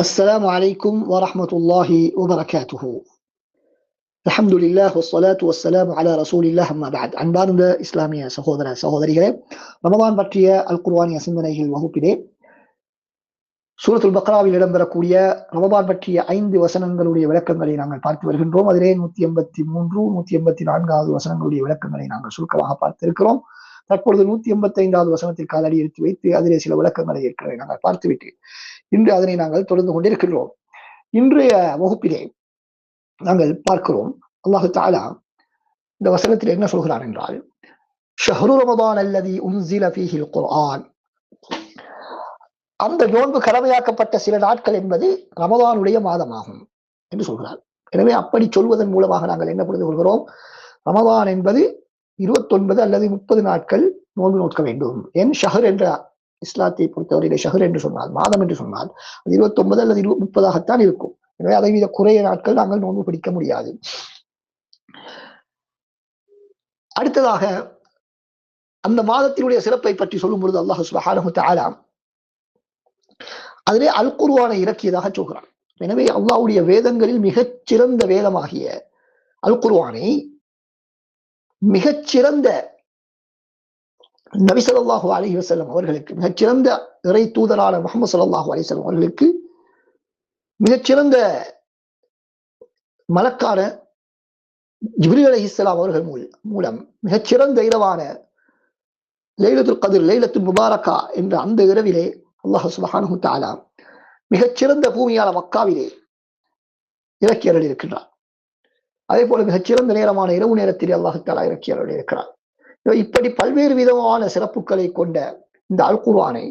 السلام عليكم ورحمة الله وبركاته الحمد لله والصلاة والسلام على رسول الله أما بعد அன்பார்ந்த இஸ்லாமிய சகோதர சகோதரிகளே ரமதான் பற்றிய அல் குர்வானிய சிந்தனைகள் வகுப்பிலே சூரத்துல் பக்ராவில் இடம்பெறக்கூடிய ரமதான் பற்றிய ஐந்து வசனங்களுடைய விளக்கங்களை நாங்கள் பார்த்து வருகின்றோம் அதிலே நூத்தி எண்பத்தி மூன்று நூத்தி எண்பத்தி நான்காவது வசனங்களுடைய விளக்கங்களை நாங்கள் சுருக்கமாக பார்த்திருக்கிறோம் தற்பொழுது நூத்தி எண்பத்தி ஐந்தாவது வசனத்தில் காலடி எடுத்து வைத்து அதிலே சில விளக்கங்களை ஏற்கனவே நாங்கள் பார்த்துவிட்டு இன்று அதனை நாங்கள் தொடர்ந்து கொண்டிருக்கின்றோம். இன்றைய வகுப்பிலே நாங்கள் பார்க்கிறோம் அல்லாஹு தாலா இந்த வசனத்தில் என்ன சொல்கிறார் என்றால் ஷஹரு ரமதான் அல்லதி உன்சில ஃபீஹில் குர்ஆன். அந்த நோன்பு கடமையாக்கப்பட்ட சில நாட்கள் என்பது ரமதானுடைய மாதமாகும் என்று சொல்கிறார். எனவே அப்படி சொல்வதன் மூலமாக நாங்கள் என்ன புரிந்து கொள்கிறோம்? ரமதான் என்பது இருபத்தொன்பது அல்லது முப்பது நாட்கள் நோன்பு நோக்க வேண்டும். என் ஷஹர் என்ற இஸ்லாத்தை பொறுத்தவரையில ஷஹர் என்று சொன்னால் மாதம் என்று சொன்னால் அது இருபத்தி ஒன்பது அல்லது இருபது முப்பதாகத்தான் இருக்கும். எனவே அதை வித குறைய நாட்கள் நாங்கள் நோன்பு பிடிக்க முடியாது. அடுத்ததாக அந்த மாதத்தினுடைய சிறப்பை பற்றி சொல்லும் பொழுது அல்லாஹு சுபஹானஹு தஆலா அதிலே அல் குருவானை இறக்கியதாக சொல்கிறான். எனவே அல்லாவுடைய வேதங்களில் மிகச்சிறந்த வேதமாகிய அல் குருவானை மிகச்சிறந்த நபி ஸல்லல்லாஹு அலைஹி வஸல்லம் அவர்களுக்கு மிகச்சிறந்த இறை தூதரான முகமது சல்லாஹு அலிசல்லம் அவர்களுக்கு மிகச்சிறந்த மலக்கான ஜிப்ரி அலி இஸ்லாம் அவர்கள் மூலம் மிகச்சிறந்த இரவான லைலத்துல் கதிர் லைலத்துல் முபாரக்கா என்ற அந்த இரவிலே அல்லாஹ் சுபஹானு தாலா மிகச்சிறந்த பூமியான மக்காவிலே இறக்கி அருள் இருக்கின்றார் அதே போல மிகச்சிறந்த நேரமான இரவு நேரத்திலே அல்லாஹு தாலா இறக்கி அருள் இருக்கிறார் இப்படி பல்வேறு விதமான சிறப்புகளை கொண்ட இந்த அல் குர்ஆனை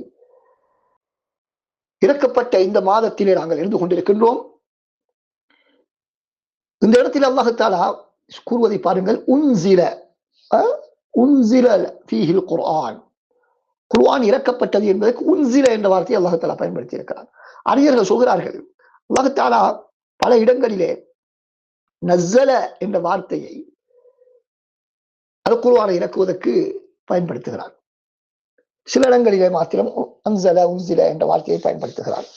இறக்கப்பட்ட இந்த மாதத்திலே நாங்கள் இருந்து கொண்டிருக்கின்றோம். இந்த இடத்தில் அல்லாஹாலா கூறுவதை பாருங்கள். உன்சில உன்சிலல் ஃபீஹில் குர்ஆன். குர்ஆன் இறக்கப்பட்டது என்பதற்கு உன்சில என்ற வார்த்தையை அல்லாஹாலா பயன்படுத்தி இருக்கிறார் அறிஞர்கள் சொல்கிறார்கள் அல்லாஹாலா பல இடங்களிலே நஸ்ஸல என்ற வார்த்தையை அது இறக்குவதற்கு பயன்படுத்துகிறார். சில இடங்களிலே மாத்திரம் அன்சல உன்சில என்ற வார்த்தையை பயன்படுத்துகிறார்.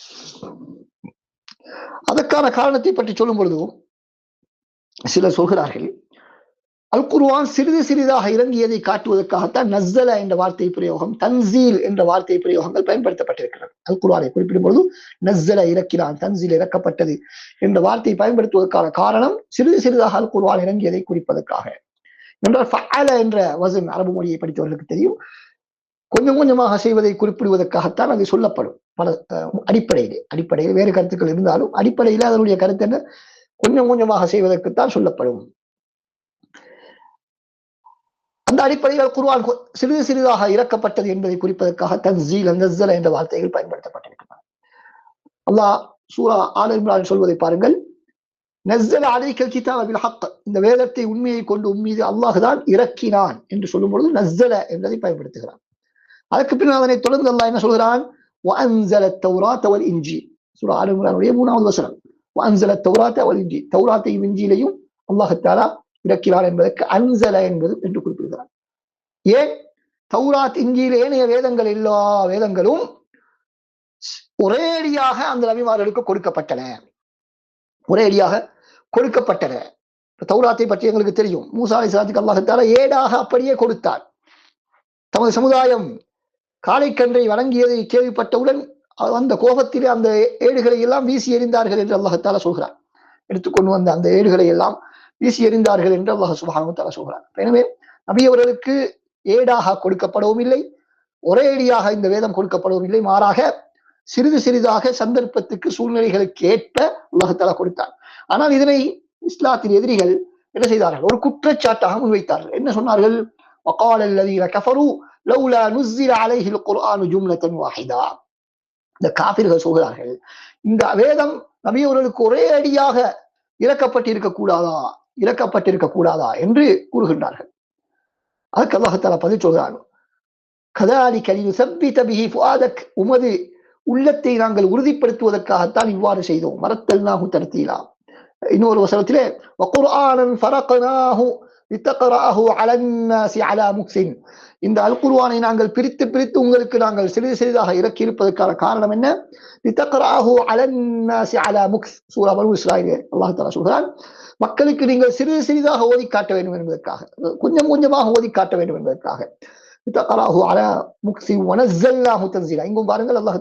அதற்கான காரணத்தை பற்றி சொல்லும் பொழுதும் சிலர் சொல்கிறார்கள் அல் சிறிது சிறிதாக இறங்கியதை காட்டுவதற்காகத்தான் நஸ்ஸல என்ற வார்த்தை பிரயோகம் தன்சீல் என்ற வார்த்தை பிரயோகங்கள் பயன்படுத்தப்பட்டிருக்கிறது. அல் குர்ஆனை குறிப்பிடும் பொழுது நஸ்ஸல இறக்கினான் தன்சீல் இறக்கப்பட்டது என்ற வார்த்தையை பயன்படுத்துவதற்கான காரணம் சிறிது சிறிதாக அல் இறங்கியதை குறிப்பதற்காக. என்றால் ஃபஅல என்ற வசன் அரபு மொழியை படித்தவர்களுக்கு தெரியும். கொஞ்சம் கொஞ்சமாக செய்வதை குறிப்பிடுவதற்காகத்தான் அது சொல்லப்படும். பல அடிப்படையிலே. அடிப்படையில் வேறு கருத்துக்கள் இருந்தாலும் அடிப்படையில் அதனுடைய கருத்து என்ன? கொஞ்சம் கொஞ்சமாக செய்வதற்குத்தான் சொல்லப்படும். அந்த அடிப்படையில் குர்ஆன் சிறிது சிறிதாக இறக்கப்பட்டது என்பதை குறிப்பதற்காக தன்சீல் நஸ்ஸல என்ற வார்த்தைகள் பயன்படுத்தப்பட்டிருக்கின்றன. அல்லாஹ் சூரா ஆல் இம்ரான் சொல்வதை பாருங்கள். நெஸ்ஸல் அலைக்கல் கிதாப ஹக் இந்த வேதத்தை உண்மையை கொண்டு உம்மீது அல்லாஹ் இறக்கினான் என்று சொல்லும் பொழுது நஸ்ஸல என்பதை பயன்படுத்துகிறான். அதற்கு பின்னால் அதனை தொடர்ந்து அல்லாஹ் என்ன சொல்கிறான்? வன்சல தௌராத் அவல் இஞ்சி சுரா ஆளுமரானுடைய மூணாவது வசனம். வன்சல தௌராத் அவல் இஞ்சி தௌராத்தையும் இஞ்சியிலையும் அல்லாஹத்தாலா இறக்கிறார் என்பதற்கு அன்சல என்பது என்று குறிப்பிடுகிறார் ஏன்? தௌராத் இஞ்சியில் ஏனைய வேதங்கள் எல்லா வேதங்களும் ஒரேடியாக அந்த நபிமார்களுக்கு கொடுக்கப்பட்டன. ஒரேடியாக கொடுக்கப்பட்டன. தௌராத்தை பற்றி எங்களுக்கு தெரியும். மூசா சாதிக்கு அல்லாஹத்தால ஏடாக அப்படியே கொடுத்தார். தமது சமுதாயம் காளைக்கன்றை வழங்கியதை கேள்விப்பட்டவுடன் அந்த கோபத்திலே அந்த ஏடுகளை எல்லாம் வீசி எறிந்தார்கள் என்று அல்லாஹத்தால சொல்கிறார். எடுத்துக்கொண்டு வந்த அந்த ஏடுகளை எல்லாம் வீசி எறிந்தார்கள் என்று அல்லாஹ் சுபானுத்தால சொல்கிறார். எனவே நபியவர்களுக்கு ஏடாக கொடுக்கப்படவும் இல்லை. ஒரே அடியாக இந்த வேதம் கொடுக்கப்படவும் இல்லை. மாறாக சிறிது சிறிதாக சந்தர்ப்பத்துக்கு சூழ்நிலைகளுக்கு ஏற்ப அல்லாஹத்தாலா கொடுத்தார் ஆனால் இதனை இஸ்லாத்தின் எதிரிகள் என்ன செய்தார்கள் ஒரு குற்றச்சாட்டாக முன்வைத்தார்கள் என்ன சொன்னார்கள் وقال الذين كفروا لولا نزل عليه القرآن جملة واحدة இந்த காபிர்கள் சொல்கிறார்கள் இந்த வேதம் நபி அவர்களுக்கு ஒரே அடியாக இறக்கப்பட்டிருக்க கூடாதா இறக்கப்பட்டிருக்க கூடாதா என்று கூறுகின்றார்கள் அதுக்கு அல்லாஹால பதில் சொல்கிறான் கதாலி கலிவு சப்பி தபிஹி ஃபுஆதக் உமது உள்ளத்தை நாங்கள் உறுதிப்படுத்துவதற்காகத்தான் இவ்வாறு செய்தோம். மரத்தல் நாகு தடுத்தீலா இன்னொரு வசனத்திலே ஃபரக்னாஹு இத்தகராஹு அலன்னாசி அலா முக்சின் இந்த அல் குர்ஆனை நாங்கள் பிரித்து பிரித்து உங்களுக்கு நாங்கள் சிறிது சிறிதாக இறக்கி இருப்பதற்கான காரணம் என்ன? இத்தகராஹு அலன்னாசி அலா முக்ஸ் சூரா பனு இஸ்ராயிலே அல்லாஹ் சொல்கிறான் மக்களுக்கு நீங்கள் சிறிது சிறிதாக ஓதி காட்ட வேண்டும் என்பதற்காக கொஞ்சம் கொஞ்சமாக ஓதி காட்ட வேண்டும் என்பதற்காக. இத்தகராஹு அலா முக்சி வனஸ்ஸல்னாஹு தன்சீலா இங்கும் பாருங்கள் அல்லாஹ்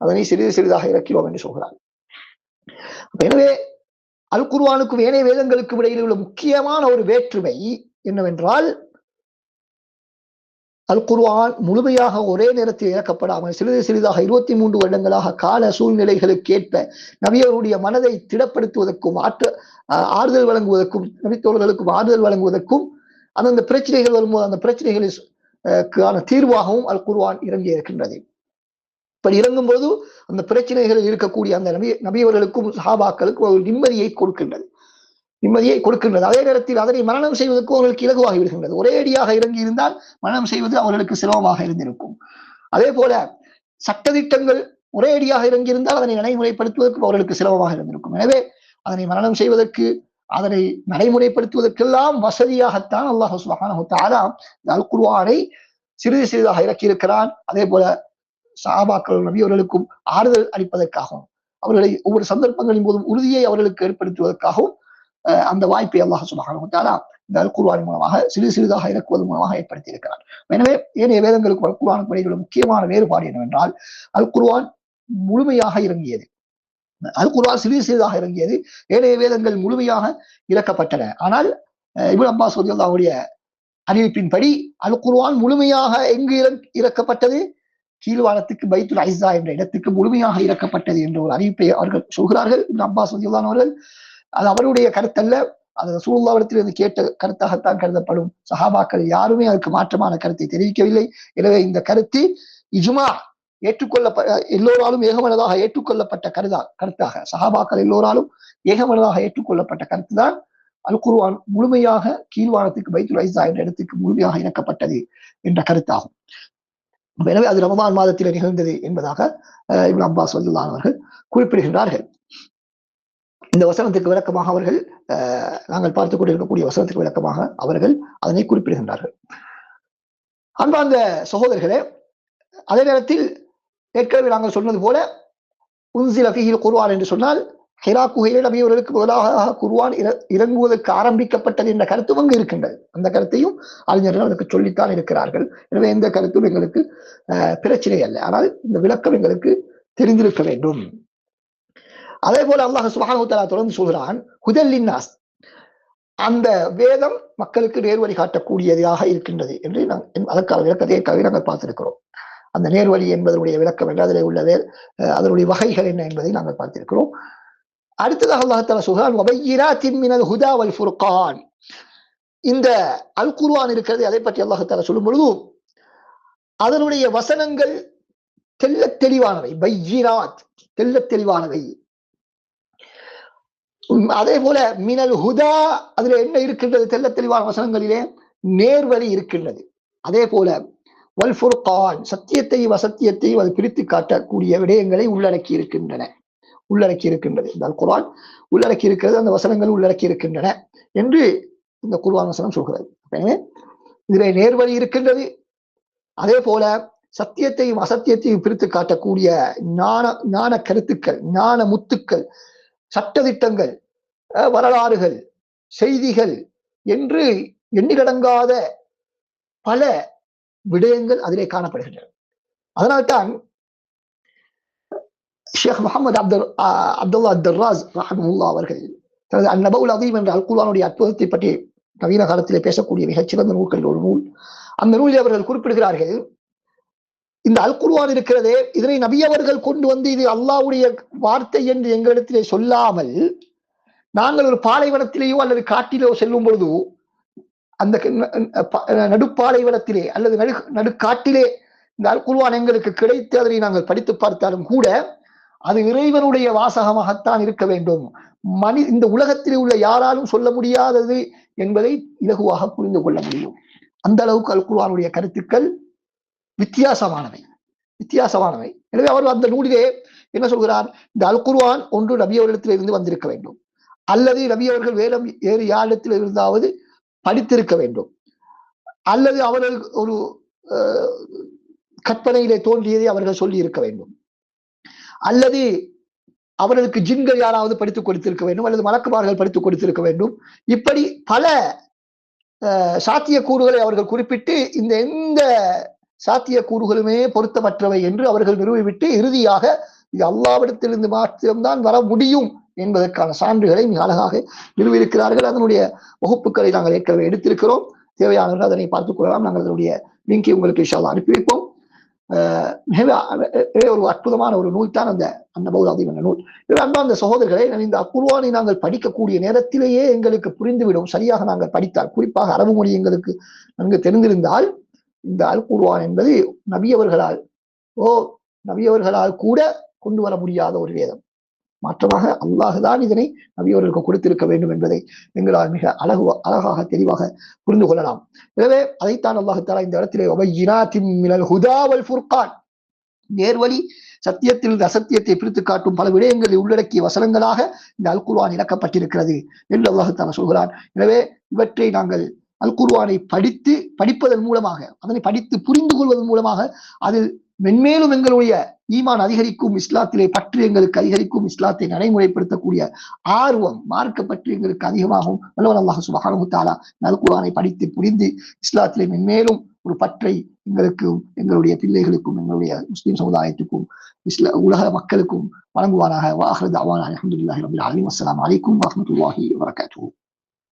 அதனை சிறிது சிறிதாக இறக்கிறோம் என்று சொல்கிறார் எனவே அல் குர்வானுக்கும் ஏனைய வேதங்களுக்கும் இடையில் உள்ள முக்கியமான ஒரு வேற்றுமை என்னவென்றால் அல் குர்வான் முழுமையாக ஒரே நேரத்தில் இறக்கப்படாமல் சிறிது சிறிதாக இருபத்தி மூன்று வருடங்களாக கால சூழ்நிலைகளுக்கு ஏற்ப நபியவருடைய மனதை திடப்படுத்துவதற்கும் ஆற்ற ஆஹ் ஆறுதல் வழங்குவதற்கும் நபித்தோழர்களுக்கும் ஆறுதல் வழங்குவதற்கும் அந்தந்த பிரச்சனைகள் வரும்போது அந்த பிரச்சனைகளை தீர்வாகவும் அல் குர்வான் இறங்கி இருக்கின்றது. இப்படி இறங்கும் பொழுது அந்த பிரச்சனைகளில் இருக்கக்கூடிய அந்த நபி நபியவர்களுக்கும் சஹாபாக்களுக்கும் ஒரு நிம்மதியை கொடுக்கின்றது. நிம்மதியை கொடுக்கின்றது. அதே நேரத்தில் அதனை மரணம் செய்வதற்கு அவர்களுக்கு இலகுவாகி விடுகின்றது. ஒரே அடியாக இறங்கி இருந்தால் மரணம் செய்வது அவர்களுக்கு சிரமமாக இருந்திருக்கும். அதே போல சட்டதிட்டங்கள் ஒரே அடியாக இறங்கியிருந்தால் அதனை நடைமுறைப்படுத்துவதற்கு அவர்களுக்கு சிரமமாக இருந்திருக்கும். எனவே அதனை மரணம் செய்வதற்கு அதனை நடைமுறைப்படுத்துவதற்கெல்லாம் வசதியாகத்தான் அல்லாஹ் சுப்ஹானஹு தஆலா இந்த அல் குர்ஆனை சிறிது சிறிதாக இறக்கியிருக்கிறான். அதே போல சஹாபாக்கள் நபியவர்களுக்கும் ஆறுதல் அளிப்பதற்காகவும் அவர்களை ஒவ்வொரு சந்தர்ப்பங்களின் போதும் உறுதியை அவர்களுக்கு ஏற்படுத்துவதற்காகவும் அஹ் அந்த வாய்ப்பை அல்லாஹ் சுப்ஹானஹு தஆலா இந்த அல் குர்ஆன் மூலமாக சிறிது சிறிதாக இறக்குவது மூலமாக ஏற்படுத்தி இருக்கிறார் எனவே ஏனைய வேதங்களுக்கு அல் குர்ஆனுக்கு இடையில் உள்ள முக்கியமான வேறுபாடு என்னவென்றால் அல் குர்வான் முழுமையாக இறங்கியது. அது குரான் சிறிது சிறிதாக இறங்கியது. ஏனைய வேதங்கள் முழுமையாக இறக்கப்பட்டன ஆனால் அஹ் அப்பாஸ் ரலியல்லாஹுடைய அறிவிப்பின்படி அல் குர்வான் முழுமையாக எங்கு இறக்கப்பட்டது? கீழ்வானத்துக்கு பைத்துல் ஐசா என்ற இடத்துக்கு முழுமையாக இறக்கப்பட்டது என்ற ஒரு அறிவிப்பை அவர்கள் சொல்கிறார்கள். இப்னு அப்பாஸ் ரலியல்லாஹு அவர்கள் அது அவருடைய கருத்தல்ல. அது ரசூலுல்லாவிடத்திலிருந்து கேட்ட கருத்தாகத்தான் கருதப்படும். சஹாபாக்கள் யாருமே அதுக்கு மாற்றமான கருத்தை தெரிவிக்கவில்லை. எனவே இந்த கருத்து இஜுமா ஏற்றுக்கொள்ளப்ப எல்லோராலும் ஏகமனதாக ஏற்றுக்கொள்ளப்பட்ட கருதா கருத்தாக. சஹாபாக்கள் எல்லோராலும் ஏகமனதாக ஏற்றுக்கொள்ளப்பட்ட கருத்துதான் அல் குருவான் முழுமையாக கீழ்வானத்துக்கு பைத்துல் ஐசா என்ற இடத்துக்கு முழுமையாக இணக்கப்பட்டது என்ற கருத்தாகும். எனவே அது ரமதான் மாதத்தில் நிகழ்ந்தது என்பதாக அஹ், இப்னு அப்பாஸ் ரலியல்லாஹு அவர்கள் குறிப்பிடுகின்றார்கள். இந்த வசனத்துக்கு விளக்கமாக அவர்கள் அஹ், நாங்கள் பார்த்துக் கொண்டிருக்கக்கூடிய வசனத்துக்கு விளக்கமாக அவர்கள் அதனை குறிப்பிடுகின்றார்கள். அன்பார்ந்த சகோதரர்களே அதே நேரத்தில் ஏற்கனவே நாங்கள் சொன்னது போல உன்சில ஃபீஹில் குருவான் என்று சொன்னால் ஹிரா குகையில் நபியவர்களுக்கு முதலாக குருவான் இற- இறங்குவதற்கு ஆரம்பிக்கப்பட்டது என்ற கருத்தும் அங்கு இருக்கின்றது. அந்த கருத்தையும் அறிஞர்கள் அதற்கு சொல்லித்தான் இருக்கிறார்கள். எனவே எந்த கருத்தும் எங்களுக்கு அஹ், பிரச்சனை அல்ல. ஆனால் இந்த விளக்கம் எங்களுக்கு தெரிந்திருக்க வேண்டும். அதே போல அல்லாஹ் சுபானுத்தலா தொடர்ந்து சொல்கிறான் ஹுதல்லின்னாஸ் அந்த வேதம் மக்களுக்கு நேர்வழி காட்டக்கூடியதாக இருக்கின்றது என்று நாங்கள் அதற்கான விளக்கத்தை கவி நாங்கள் பார்த்திருக்கிறோம். அந்த நேர்வழி என்பதனுடைய விளக்கம் என்ன அதில் உள்ள அதனுடைய வகைகள் என்ன என்பதை நாங்கள் பார்த்திருக்கிறோம். அடுத்ததாக அல்லாஹால சுகான் ஹுதா வல் ஃபுர்கான். இந்த அல் குர்வான் இருக்கிறது அதை பற்றி அல்லாஹால சொல்லும் பொழுது அதனுடைய வசனங்கள் தெள்ளத் தெளிவானவை. பையிராத் தெல்ல தெளிவானவை. அதே போல மினல் ஹுதா அதுல என்ன இருக்கின்றது? தெள்ள தெளிவான வசனங்களிலே நேர்வழி இருக்கின்றது. அதே போல வல்ஃபுர்கான் சத்தியத்தையும் அசத்தியத்தையும் அது பிரித்து காட்டக்கூடிய விடயங்களை உள்ளடக்கி இருக்கின்றன. உள்ளடக்கி இருக்கின்றது. இந்த அல் உள்ளடக்கி இருக்கிறது அந்த வசனங்கள் உள்ளடக்கி இருக்கின்றன என்று இந்த குர்வான் வசனம் சொல்கிறது. எனவே நேர்வழி இருக்கின்றது. அதே போல சத்தியத்தையும் அசத்தியத்தையும் பிரித்து காட்டக்கூடிய ஞான ஞான கருத்துக்கள் ஞான முத்துக்கள் சட்டதிட்டங்கள் அஹ், வரலாறுகள் செய்திகள் என்று எண்ணிலடங்காத பல விடயங்கள் அதிலே காணப்படுகின்றன. அதனால்தான் ஷேக் முகமது அப்துல் அப்துல்லா அப்துல்லாஸ் ரஹமுல்லா அவர்கள் தனது அந்நபவுல் அதீம் என்ற அல் அற்புதத்தை பற்றி நவீன காலத்திலே பேசக்கூடிய மிகச்சிறந்த நூல்கள் ஒரு நூல். அந்த நூலில் அவர்கள் குறிப்பிடுகிறார்கள் இந்த அல் குர்வான் இருக்கிறதே இதனை நபி அவர்கள் கொண்டு வந்து இது அல்லாஹ்வுடைய வார்த்தை என்று எங்களிடத்திலே சொல்லாமல் நாங்கள் ஒரு பாலைவனத்திலேயோ அல்லது காட்டிலோ செல்லும் பொழுது அந்த க- நடுப்பாலைவனத்திலே அல்லது நடு நடுக்காட்டிலே இந்த அல்குர்வான் எங்களுக்கு கிடைத்து அதனை நாங்கள் படித்து பார்த்தாலும் கூட அது இறைவனுடைய வாசகமாகத்தான் இருக்க வேண்டும். மனி இந்த உலகத்தில் உள்ள யாராலும் சொல்ல முடியாதது என்பதை இலகுவாக புரிந்து கொள்ள முடியும். அந்த அளவுக்கு அல் கருத்துக்கள் வித்தியாசமானவை. வித்தியாசமானவை. எனவே அவர் அந்த நூலிலே என்ன சொல்கிறார்? இந்த அல்குர்வான் ஒன்று நபி அவர்களிடத்தில் வந்திருக்க வேண்டும். அல்லது நபி அவர்கள் வேறு வேறு யாரிடத்தில் இருந்தாவது படித்திருக்க வேண்டும். அல்லது அவர்கள் ஒரு அஹ், கற்பனையிலே தோன்றியதை அவர்கள் சொல்லி இருக்க வேண்டும். அல்லது அவர்களுக்கு ஜின்கள் யாராவது படித்துக் கொடுத்திருக்க வேண்டும் அல்லது மலக்குமார்கள் படித்துக் கொடுத்திருக்க வேண்டும். இப்படி பல அஹ், சாத்தியக்கூறுகளை அவர்கள் குறிப்பிட்டு இந்த எந்த சாத்தியக்கூறுகளுமே பொருத்தமற்றவை என்று அவர்கள் நிறுவிவிட்டு இறுதியாக இது அல்லாவிடத்திலிருந்து மாத்திரம்தான் வர முடியும் என்பதற்கான சான்றுகளை மிக அழகாக நிறுவியிருக்கிறார்கள். அதனுடைய வகுப்புகளை நாங்கள் ஏற்கனவே எடுத்திருக்கிறோம். தேவையானவர்கள் அதனை பார்த்துக் கொள்ளலாம். நாங்கள் அதனுடைய லிங்கை உங்களுக்கு இஷால அனுப்பி வைப்போம் ஒரு அற்புதமான ஒரு நூல் தான் அந்த அந்த பௌதாதீம் நூல். அன்பா அந்த சகோதரர்களை இந்த அக்குர்வானை நாங்கள் படிக்கக்கூடிய நேரத்திலேயே எங்களுக்கு புரிந்துவிடும். சரியாக நாங்கள் படித்தால் குறிப்பாக அரபு மொழி எங்களுக்கு நன்கு தெரிந்திருந்தால் இந்த அல் என்பது நபியவர்களால் ஓ நபியவர்களால் கூட கொண்டு வர முடியாத ஒரு வேதம். மாற்றமாக அல்லாஹுதான் இதனை நவியோர்களுக்கு கொடுத்திருக்க வேண்டும் என்பதை எங்களால் மிக அழகு அழகாக தெளிவாக புரிந்து கொள்ளலாம். எனவே அதைத்தான் அல்லாஹாலா இந்த இடத்திலே வபையினாத்தின் மினல் ஃபுர்கான். நேர்வழி சத்தியத்தில் அசத்தியத்தை பிரித்து காட்டும் பல விடயங்களை உள்ளடக்கிய வசனங்களாக இந்த அல் குர்வான் இறக்கப்பட்டிருக்கிறது என்று அல்லாஹத்தாலா சொல்கிறான். எனவே இவற்றை நாங்கள் அல் குர்வானை படித்து படிப்பதன் மூலமாக அதனை படித்து புரிந்து கொள்வதன் மூலமாக அது மென்மேலும் எங்களுடைய ஈமான் அதிகரிக்கும் இஸ்லாத்திலே பற்று எங்களுக்கு அதிகரிக்கும் இஸ்லாத்தை நடைமுறைப்படுத்தக்கூடிய ஆர்வம் மார்க்க பற்று எங்களுக்கு அதிகமாகும் வல்லவன் அல்லாஹ் சுபஹானஹு படித்து புரிந்து இஸ்லாத்திலே மென்மேலும் ஒரு பற்றை எங்களுக்கும் எங்களுடைய பிள்ளைகளுக்கும் எங்களுடைய முஸ்லீம் சமுதாயத்துக்கும் இஸ்லா உலக மக்களுக்கும் வழங்குவாராக. வாஹர் அவான் அஹமதுல்லாஹி ரபில் ஆலமீன். அஸ்ஸலாமு அலைக்கும்